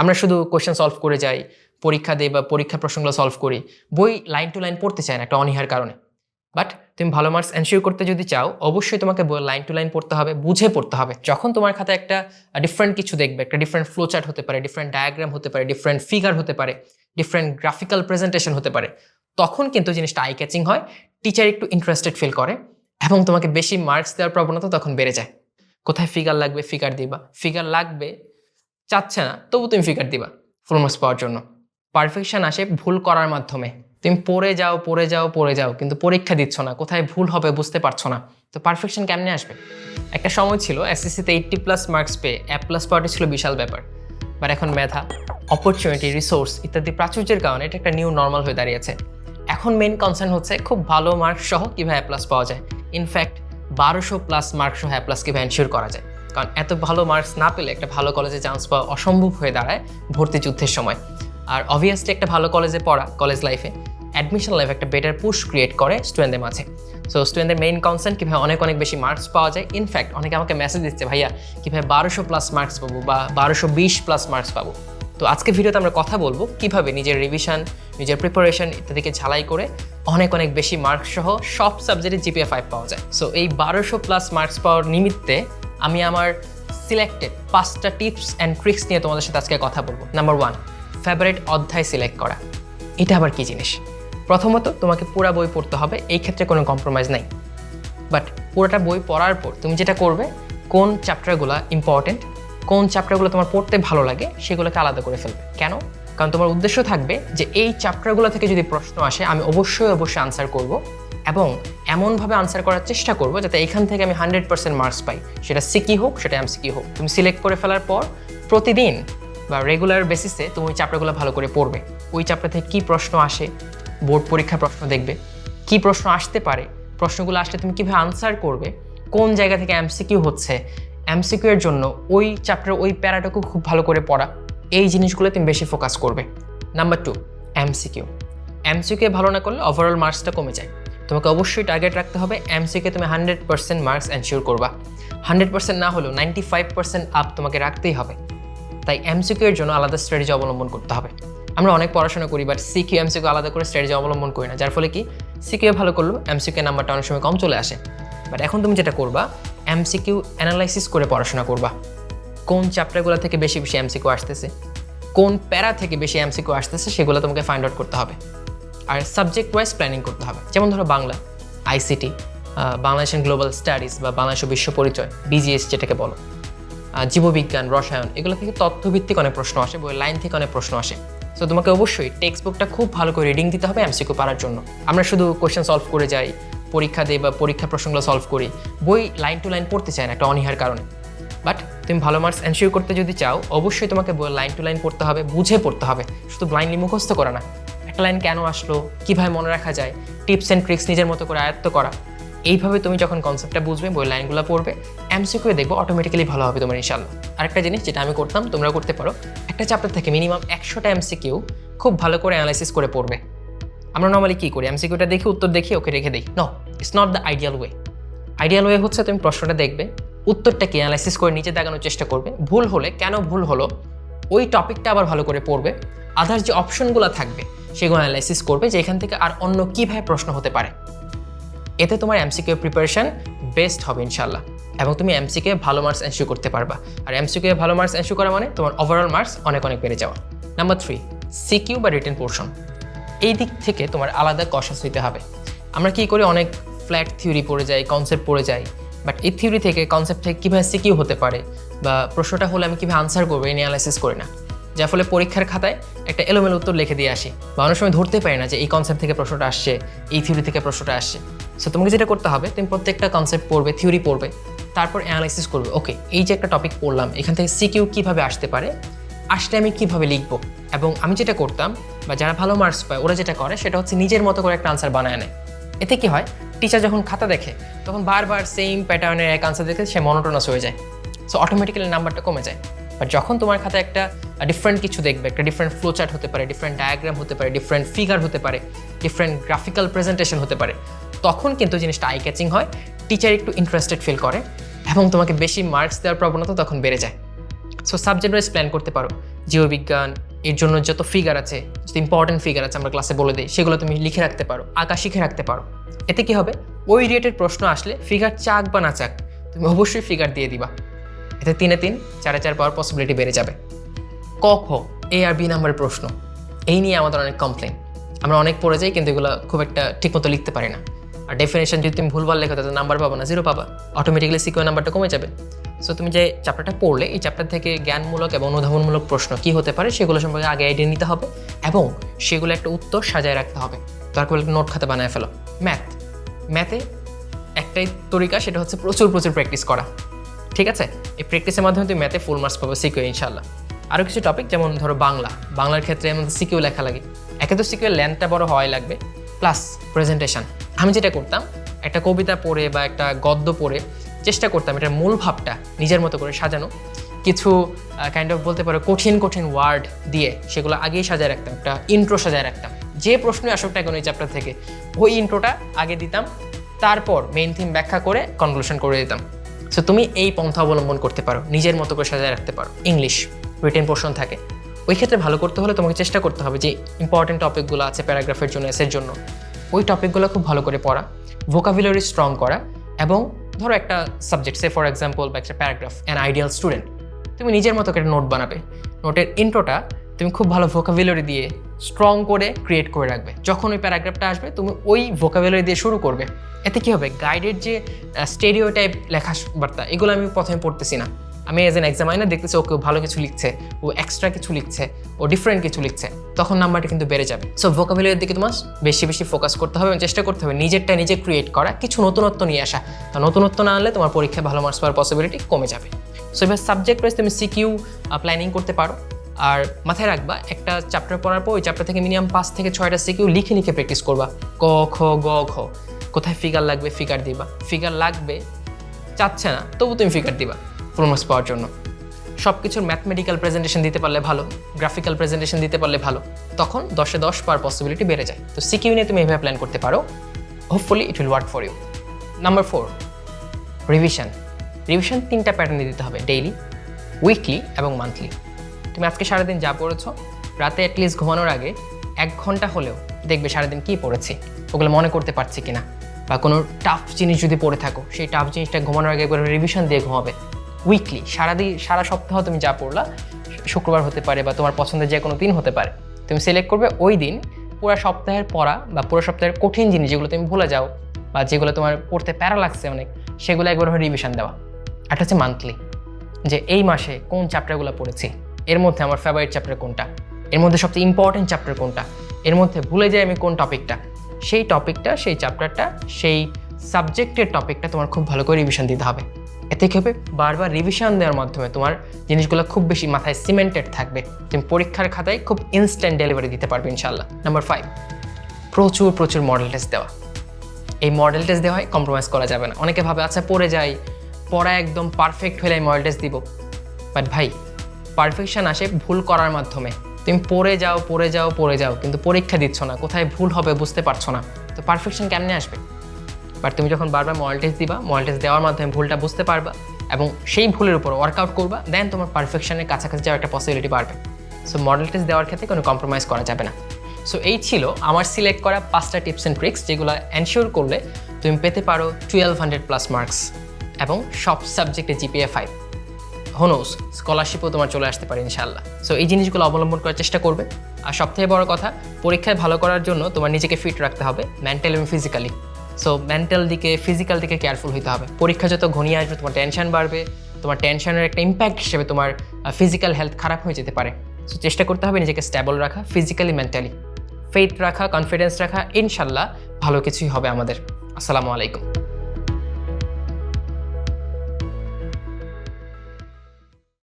আমরা শুধু question solve করে যাই, পরীক্ষা দেই বা পরীক্ষা প্রশ্নগুলো সলভ করি, বই লাইন টু লাইন পড়তে চায় না একটা অনীহার কারণে। বাট তুমি ভালো মার্কস এনশিওর করতে যদি চাও, অবশ্যই তোমাকে লাইন টু লাইন পড়তে হবে, বুঝে পড়তে হবে। যখন তোমার খাতায় একটা ডিফারেন্ট কিছু দেখবে, একটা ডিফারেন্ট ফ্লো চার্ট হতে পারে ডিফারেন্ট ডায়াগ্রাম হতে পারে ডিফারেন্ট ফিগার হতে পারে ডিফারেন্ট গ্রাফিক্যাল প্রেজেন্টেশন হতে পারে, তখন কিন্তু জিনিসটা আই ক্যাচিং হয় টিচার একটু ইন্টারেস্টেড ফিল করে, এবং তোমাকে বেশি মার্কস দেওয়ার প্রবণতা তখন বেড়ে যায়। কোথায় ফিগার লাগবে ফিগার দিবা। ফিগার লাগবে চাচ্ছে না, তবু তুমি ফিগার দিবা ফুল মার্কস পাওয়ার জন্য। পারফেকশন আসে ভুল করার মাধ্যমে। তুমি পড়ে যাও পড়ে যাও পড়ে যাও, কিন্তু পরীক্ষা দিচ্ছ না, কোথায় ভুল হবে বুঝতে পারছ না। তো পারফেকশন কেমনে আসবে? একটা সময় ছিল এসএসসিতে এইট্টি প্লাস মার্কস পেয়ে এ প্লাস পাওয়াটা ছিল বিশাল ব্যাপার। বাট এখন মেধা অপরচুনিটি রিসোর্স ইত্যাদি প্রাচুর্যের কারণে এটা একটা নিউ নর্মাল হয়ে দাঁড়িয়েছে। এখন মেন কনসার্ন হচ্ছে খুব ভালো মার্কস সহ কীভাবে প্লাস পাওয়া যায়। ইনফ্যাক্ট বারোশো প্লাস মার্কস সহ প্লাস কীভাবে এনশিওর করা যায়। কারণ এত ভালো মার্কস না পেলে একটা ভালো কলেজে চান্স পাওয়া অসম্ভব হয়ে দাঁড়ায় ভর্তি যুদ্ধের সময়। আর অবভিয়াসলি একটা ভালো কলেজে পড়া কলেজ লাইফে অ্যাডমিশন লাইফ একটা বেটার পুশ ক্রিয়েট করে স্টুডেন্টদের মাঝে। সো স্টুডেন্টদের মেইন কনসার্ন কীভাবে অনেক অনেক বেশি মার্কস পাওয়া যায়। ইনফ্যাক্ট অনেকে আমাকে মেসেজ দিচ্ছে ভাইয়া কীভাবে বারোশো প্লাস মার্কস পাবো বা বারোশো বিশ প্লাস মার্কস পাবো। তো আজকে ভিডিওতে আমরা কথা বলব কীভাবে নিজের রিভিশন নিজের প্রিপারেশন ইত্যাদিকে ঝালাই করে অনেক অনেক বেশি মার্কস সহ সব সাবজেক্টে জিপিএ ফাইভ পাওয়া যায়। সো এই বারোশো প্লাস মার্কস পাওয়ার নিমিত্তে আমি আমার সিলেক্টেড পাঁচটা টিপস অ্যান্ড ট্রিক্স নিয়ে তোমাদের সাথে আজকে কথা বলব। নাম্বার ওয়ান ফেভারিট অধ্যায় সিলেক্ট করা। এটা আবার কি জিনিস? প্রথমত, তোমাকে পুরা বই পড়তে হবে, এই ক্ষেত্রে কোনো কম্প্রোমাইজ নাই। বাট পুরোটা বই পড়ার পর তুমি যেটা করবে, কোন চ্যাপ্টারগুলো ইম্পর্টেন্ট কোন চ্যাপ্টারগুলো তোমার পড়তে ভালো লাগে, সেগুলোকে আলাদা করে ফেলবে। কেন? কারণ তোমার উদ্দেশ্য থাকবে যে এই চ্যাপ্টারগুলো থেকে যদি প্রশ্ন আসে, আমি অবশ্যই অবশ্যই আনসার করব। এবং এমনভাবে আনসার করার চেষ্টা করব যাতে এখান থেকে আমি হান্ড্রেড পার্সেন্ট মার্কস পাই। সেটা সিকি হোক, সেটা এমসিকি হোক। তুমি সিলেক্ট করে ফেলার পর প্রতিদিন বা রেগুলার বেসিসে তুমি ওই চ্যাপ্টারগুলো ভালো করে পড়বে। ওই চ্যাপ্টার থেকে কী প্রশ্ন আসে বোর্ড পরীক্ষার প্রশ্ন দেখবে। কি প্রশ্ন আসতে পারে, প্রশ্নগুলো আসলে তুমি কীভাবে আনসার করবে, কোন জায়গা থেকে এমসিকিউ হচ্ছে এমসিকিউ এর জন্য ওই চ্যাপ্টার ওই প্যারাটাকে খুব ভালো করে পড়া। এই জিনিসগুলো তুমি বেশি ফোকাস করবে। নাম্বার টু এমসিকিউ এমসিকিউ ভালো না করলে ওভারঅল মার্কসটা কমে যায়। তোমাকে অবশ্যই টার্গেট রাখতে হবে এমসিকিউ তুমি হান্ড্রেড পার্সেন্ট মার্কস এনশিওর করবা। হান্ড্রেড পার্সেন্ট না হলেও নাইনটি ফাইভ পার্সেন্ট আপ তোমাকে রাখতেই হবে। তাই এমসিকিউ এর জন্য আলাদা স্ট্র্যাটেজি অবলম্বন করতে হবে। আমরা অনেক পড়াশোনা করি বাট সিকিউ এমসিকিউ আলাদা করে স্ট্র্যাটেজি অবলম্বন করি না। যার ফলে কি? সিকিউ ভালো করল এমসিকিউ নাম্বারটা অনেক সময় কম চলে আসে। বাট এখন তুমি যেটা করবা এমসিকিউ অ্যানালাইসিস করে পড়াশোনা করবা। কোন চ্যাপ্টারগুলো থেকে বেশি বেশি এমসিকিউ আসতেছে? কোন প্যারা থেকে বেশি এমসিকিউ আসতেছে? সেগুলো তোমাকে ফাইন্ড আউট করতে হবে। আর সাবজেক্ট ওয়াইজ প্ল্যানিং করতে হবে। যেমন ধরো Bangla ICT Bangladesh global studies বা বাংলাদেশ বিশ্ব পরিচয় বিজিএস যেটাকে বলো জীববিজ্ঞান, রসায়ন এগুলো থেকে তথ্যভিত্তিক অনেক প্রশ্ন আসে বই লাইন থেকে অনেক প্রশ্ন আসে। সো তোমাকে অবশ্যই টেক্সট বুকটা খুব ভালো করে রিডিং দিতে হবে এমসিকিউ পারার জন্য। আমরা শুধু কোয়েশ্চেন সলভ করে যাই, পরীক্ষা দিই বা পরীক্ষা প্রশ্নগুলো সলভ করি। বই লাইন টু লাইন পড়তে চায় না একটা অনীহার কারণে। বাট তুমি ভালো মার্কস এনশিওর করতে যদি চাও, অবশ্যই তোমাকে বই লাইন টু লাইন পড়তে হবে, বুঝে পড়তে হবে। শুধু ব্লাইন্ডলি মুখস্থ করা না। একটা লাইন কেন আসলো? কীভাবে মনে রাখা যায়? টিপস অ্যান্ড ট্রিক্স নিজের মতো করে আয়ত্ত করা। এইভাবে তুমি যখন কনসেপ্টটা বুঝবে, বই লাইনগুলো পড়বে এমসিকিউ দেখব অটোমেটিক্যালি ভালো হবে তোমার ইনশাল্লাহ আরেকটা জিনিস যেটা আমি করতাম তোমরা করতে পারো, একটা চ্যাপ্টার থেকে মিনিমাম একশোটা এমসিকিউ খুব ভালো করে অ্যানালাইসিস করে পড়বে। আমরা নর্মালি কী করি? এমসিকিউটা দেখি, উত্তর দেখি, ওকে রেখে দিই। No it's not the ideal way ideal way হচ্ছে তুমি প্রশ্নটা দেখবে উত্তরটাকে অ্যানালাইসিস করে নিচে দেখানোর চেষ্টা করবে। ভুল হলে, কেন ভুল হলো? ওই টপিকটা আবার ভালো করে পড়বে। আদার যে অপশনগুলো থাকবে সেগুলো অ্যানালাইসিস করবে যে এখান থেকে আর অন্য কীভাবে প্রশ্ন হতে পারে। এতে তোমার এমসিকিউ প্রিপারেশন বেস্ট হবে ইনশাল্লাহ এবং তুমি এমসিকে ভালো মার্কস এনশিউ করতে পারবা। আর এমসিকে ভালো মার্কস এনশিউ করা মানে তোমার ওভারঅল মার্কস অনেক অনেক বেড়ে যাওয়া। নাম্বার থ্রি সিকিউ বা রিটেন পোর্শন এই দিক থেকে তোমার আলাদা কষাস হইতে হবে। আমরা কি করি? অনেক ফ্ল্যাট থিওরি পড়ে যাই কনসেপ্ট পড়ে যাই। বাট এই থিওরি থেকে কনসেপ্ট থেকে কীভাবে সিকিউ হতে পারে? বা প্রশ্নটা হলে আমি কীভাবে আনসার করব? এই নিয়ে অ্যানালাইসিস করি না। যার ফলে পরীক্ষার খাতায় একটা এলোমেলো উত্তর লিখে দিয়ে আসি। বা অনেক সময় ধরতে পারি না যে এই কনসেপ্ট থেকে প্রশ্নটা আসছে, এই থিওরি থেকে প্রশ্নটা আসছে। সো তোমাকে যেটা করতে হবে, তুমি প্রত্যেকটা কনসেপ্ট পড়বে থিওরি পড়বে, তারপর অ্যানালাইসিস করবে। ওকে এই যে একটা টপিক পড়লাম, এখান থেকে সিকিউ কীভাবে আসতে পারে, আসলে আমি কীভাবে লিখব? এবং আমি যেটা করতাম, বা যারা ভালো মার্কস পায়, ওরা যেটা করে, সেটা হচ্ছে নিজের মতো করে একটা আনসার বানায় নেয়। এতে কি হয় টিচার যখন খাতা দেখে, তখন বারবার সেম প্যাটার্নের এক আনসার দেখে সে মনোটোনাস হয়ে যায়। সো অটোমেটিক্যালি নাম্বারটা কমে যায়। বাট যখন তোমার খাতায় একটা ডিফারেন্ট কিছু দেখবে, একটা ডিফারেন্ট ফ্লো চার্ট হতে পারে ডিফারেন্ট ডায়াগ্রাম হতে পারে ডিফারেন্ট ফিগার হতে পারে ডিফারেন্ট গ্রাফিক্যাল প্রেজেন্টেশন হতে পারে, তখন কিন্তু জিনিসটা আই ক্যাচিং হয় টিচার একটু ইন্টারেস্টেড ফিল করে এবং তোমাকে বেশি মার্কস দেওয়ার প্রবণতা তখন বেড়ে যায়। সো সাবজেক্ট ওয়াইজ প্ল্যান করতে পারো জীববিজ্ঞান এর জন্য যত ফিগার আছে, যত ইম্পর্টেন্ট ফিগার আছে আমরা ক্লাসে বলে দিই, সেগুলো তুমি লিখে রাখতে পারো, আঁকা শিখে রাখতে পারো। এতে কি হবে? ওই রিলেটেড প্রশ্ন আসলে ফিগার চাক বা না চাক, তুমি অবশ্যই ফিগার দিয়ে দিবা। এতে তিনে তিন, চারে চার পাওয়ার পসিবিলিটি বেড়ে যাবে। ক খ এ আর বি নাম্বারের প্রশ্ন, এই নিয়ে আমাদের অনেক কমপ্লেন আমরা অনেক পড়ে যাই, কিন্তু এগুলো খুব একটা ঠিকমতো লিখতে পারি না। আর ডেফিনেশন যদি তুমি ভুলভাল লেখো, তাহলে নাম্বার পাবো না জিরো পাবা। অটোমেটিক্যালি সিকিউর নাম্বারটা কমে যাবে। সো তুমি যে চ্যাপ্টারটা পড়লে, এই চ্যাপ্টার থেকে জ্ঞানমূলক এবং অনুধাবনমূলক প্রশ্ন কী হতে পারে, সেগুলো সম্পর্কে আগে আইডিয়া নিতে হবে এবং সেগুলো একটা উত্তর সাজায় রাখতে হবে। তারপর একটা নোট খাতা বানায় ফেলো। ম্যাথ ম্যাথে একটাই তরিকা, সেটা হচ্ছে প্রচুর প্রচুর প্র্যাকটিস করা। ঠিক আছে? এই প্র্যাকটিসের মাধ্যমে তুমি ম্যাথে ফুল মার্কস পাবো সিকিউ ইনশাল্লাহ আরও কিছু টপিক যেমন ধরো বাংলা। বাংলার ক্ষেত্রে আমাদের সিকিউ লেখা লাগে। একে তো সিকিউর লেন্থটা বড় হওয়াই লাগবে প্লাস প্রেজেন্টেশন আমি যেটা করতাম, একটা কবিতা পড়ে বা একটা গদ্য পড়ে, চেষ্টা করতাম এটার মূল ভাবটা নিজের মতো করে সাজানো। কিছু কাইন্ড অফ বলতে পারো কঠিন কঠিন ওয়ার্ড দিয়ে সেগুলো আগেই সাজায় রাখতাম, একটা ইন্ট্রো সাজায় রাখতাম। যে প্রশ্নই আসুক না কেন এই চ্যাপ্টার থেকে, ওই ইন্ট্রোটা আগে দিতাম, তারপর মেইন থিম ব্যাখ্যা করে কনক্লুশন করে দিতাম। সো তুমি এই পন্থা অবলম্বন করতে পারো, নিজের মতো করে সাজায় রাখতে পারো। ইংলিশ রিটেন পোর্শন থাকে। ওই ক্ষেত্রে ভালো করতে হলে তোমাকে চেষ্টা করতে হবে যে ইম্পর্টেন্ট টপিকগুলো আছে প্যারাগ্রাফের জন্য এসের জন্য। ওই টপিকগুলো খুব ভালো করে পড়া ভোকাবুলারি স্ট্রং করা এবং ধরো একটা সাবজেক্ট সে ফর এক্সাম্পল বা একটা প্যারাগ্রাফ অ্যান আইডিয়াল স্টুডেন্ট তুমি নিজের মতো করে নোট বানাবে। নোটের ইন্ট্রোটা তুমি খুব ভালো ভোকাবুলারি দিয়ে স্ট্রং করে ক্রিয়েট করে রাখবে। যখন ওই প্যারাগ্রাফটা আসবে, তুমি ওই ভোকাবুলারি দিয়ে শুরু করবে। এতে কী হবে? গাইডের যে স্টেরিও টাইপ লেখা বার্তা, এগুলো আমি প্রথমে পড়তেছি না। আমি এজ এন এক্সামাইনার দেখতেছি, ও কেউ ভালো কিছু লিখছে, ও এক্সট্রা কিছু লিখছে, ও ডিফারেন্ট কিছু লিখছে, তখন নাম্বারটা কিন্তু বেড়ে যাবে। সো ভোকাবুলারির দিকে তোমার বেশি বেশি ফোকাস করতে হবে এবং চেষ্টা করতে হবে নিজেরটা নিজে ক্রিয়েট করা, কিছু নতুনত্ব নিয়ে আসা। তা নতুনত্ব না আনলে তোমার পরীক্ষায় ভালো মার্কস পাওয়ার পসিবিলিটি কমে যাবে। সো এবার সাবজেক্ট ওয়াইজ তুমি সিকিউ প্ল্যানিং করতে পারো। আর মাথায় রাখবা, একটা চ্যাপ্টার পড়ার পর ওই চ্যাপ্টার থেকে মিনিমাম পাঁচ থেকে ছয়টা সিকিউ লিখে লিখে প্র্যাকটিস করবা। ক, খ, গ, ঘ। কোথায় ফিগার লাগবে ফিগার দিবা। ফিগার লাগবে, চাচ্ছে না, তবু তুমি ফিগার দিবা ফুল পাওয়ার জন্য। সব কিছুর ম্যাথমেটিক্যাল প্রেজেন্টেশন দিতে পারলে ভালো গ্রাফিক্যাল প্রেজেন্টেশন দিতে পারলে ভালো। তখন দশে দশ পার পসিবিলিটি বেড়ে যায়। তো সিকিউ নিয়ে তুমি এভাবে প্ল্যান করতে পারো। Hopefully it will work for you number four revision revision তিনটা প্যাটার্নে দিতে হবে ডেইলি উইকলি এবং মান্থলি তুমি আজকে সারাদিন যা পড়েছো, রাতে অ্যাটলিস্ট ঘুমানোর আগে এক ঘণ্টা হলেও দেখবে সারাদিন কি পড়েছি, ওগুলো মনে করতে পারছি কিনা। বা কোনো টাফ জিনিস যদি পড়ে থাকো, সেই টাফ জিনিসটা ঘুমানোর আগে একবার রিভিশন দিয়ে ঘুমাবে। উইকলি সারাদিন সারা সপ্তাহ তুমি যা পড়লা, শুক্রবার হতে পারে বা তোমার পছন্দের যে কোনো দিন হতে পারে। তুমি সিলেক্ট করবে ওই দিন পুরো সপ্তাহের পড়া বা পুরো সপ্তাহের কঠিন জিনিস যেগুলো তুমি ভুলে যাও বা যেগুলো তোমার পড়তে প্যারা লাগছে অনেক, সেগুলো একবার রিভিশন দেওয়া। একটা হচ্ছে মান্থলি যে এই মাসে কোন চ্যাপ্টারগুলো পড়েছি এর মধ্যে আমার ফেভারিট চ্যাপ্টার কোনটা? এর মধ্যে সবচেয়ে ইম্পর্টেন্ট চ্যাপ্টার কোনটা? এর মধ্যে ভুলে যাই আমি কোন টপিকটা সেই টপিকটা সেই চ্যাপ্টারটা সেই সাবজেক্টের টপিকটা তোমার খুব ভালো করে রিভিশন দিতে হবে। এতে কী হবে বারবার রিভিশন দেওয়ার মাধ্যমে তোমার জিনিসগুলো খুব বেশি মাথায় সিমেন্টেড থাকবে। তুমি পরীক্ষার খাতায় খুব ইনস্ট্যান্ট ডেলিভারি দিতে পারবে ইনশাল্লাহ নাম্বার ফাইভ প্রচুর প্রচুর মডেল টেস্ট দেওয়া। এই মডেল টেস্ট দেওয়ায় কম্প্রোমাইজ করা যাবে না। অনেকে ভাবে আচ্ছা পড়ে যাই, পড়া একদম পারফেক্ট হলে আমি মডেল টেস্ট দিব। বাট ভাই পারফেকশন আসে ভুল করার মাধ্যমে। তুমি পড়ে যাও পড়ে যাও পড়ে যাও, কিন্তু পরীক্ষা দিচ্ছ না। কোথায় ভুল হবে বুঝতে পারছ না। তো পারফেকশন কেমনে আসবে? বাট তুমি যখন বারবার মডেল টেস্ট দিবা মডেল টেস্ট দেওয়ার মাধ্যমে ভুলটা বুঝতে পারবা এবং সেই ভুলের উপর ওয়ার্কআউট করবা দেন তোমার পারফেকশনের কাছাকাছি যাওয়ার একটা পসিবিলিটি বাড়বে। সো মডেল টেস্ট দেওয়ার ক্ষেত্রে কোনো কম্প্রোমাইজ করা যাবে না। সো এই ছিল আমার সিলেক্ট করা পাঁচটা টিপস অ্যান্ড ট্রিক্স যেগুলো এনশিওর করলে তুমি পেতে পারো টুয়েলভ হান্ড্রেড প্লাস মার্কস এবং সব সাবজেক্টে জিপিএ ফাইভ হোনোস স্কলারশিপও তোমার চলে আসতে পারে ইনশাল্লাহ সো এই জিনিসগুলো অবলম্বন করার চেষ্টা করবে। আর সবথেকে বড় কথা, পরীক্ষায় ভালো করার জন্য তোমার নিজেকে ফিট রাখতে হবে মেন্টাল এবং ফিজিক্যালি সো মেন্টাল দিকে ফিজিক্যাল দিকে কেয়ারফুল হতে হবে। পরীক্ষা যত ঘনিয়ে আসবে, তোমার টেনশন বাড়বে, তোমার টেনশনের একটা ইম্প্যাক্ট হিসেবে তোমার ফিজিক্যাল হেলথ খারাপ হয়ে যেতে পারে। সো চেষ্টা করতে হবে নিজেকে স্ট্যাবল রাখা ফিজিক্যালি মেন্টালি ফেথ রাখা কনফিডেন্স রাখা ইনশাল্লাহ ভালো কিছুই হবে আমাদের। আসসালামু আলাইকুম।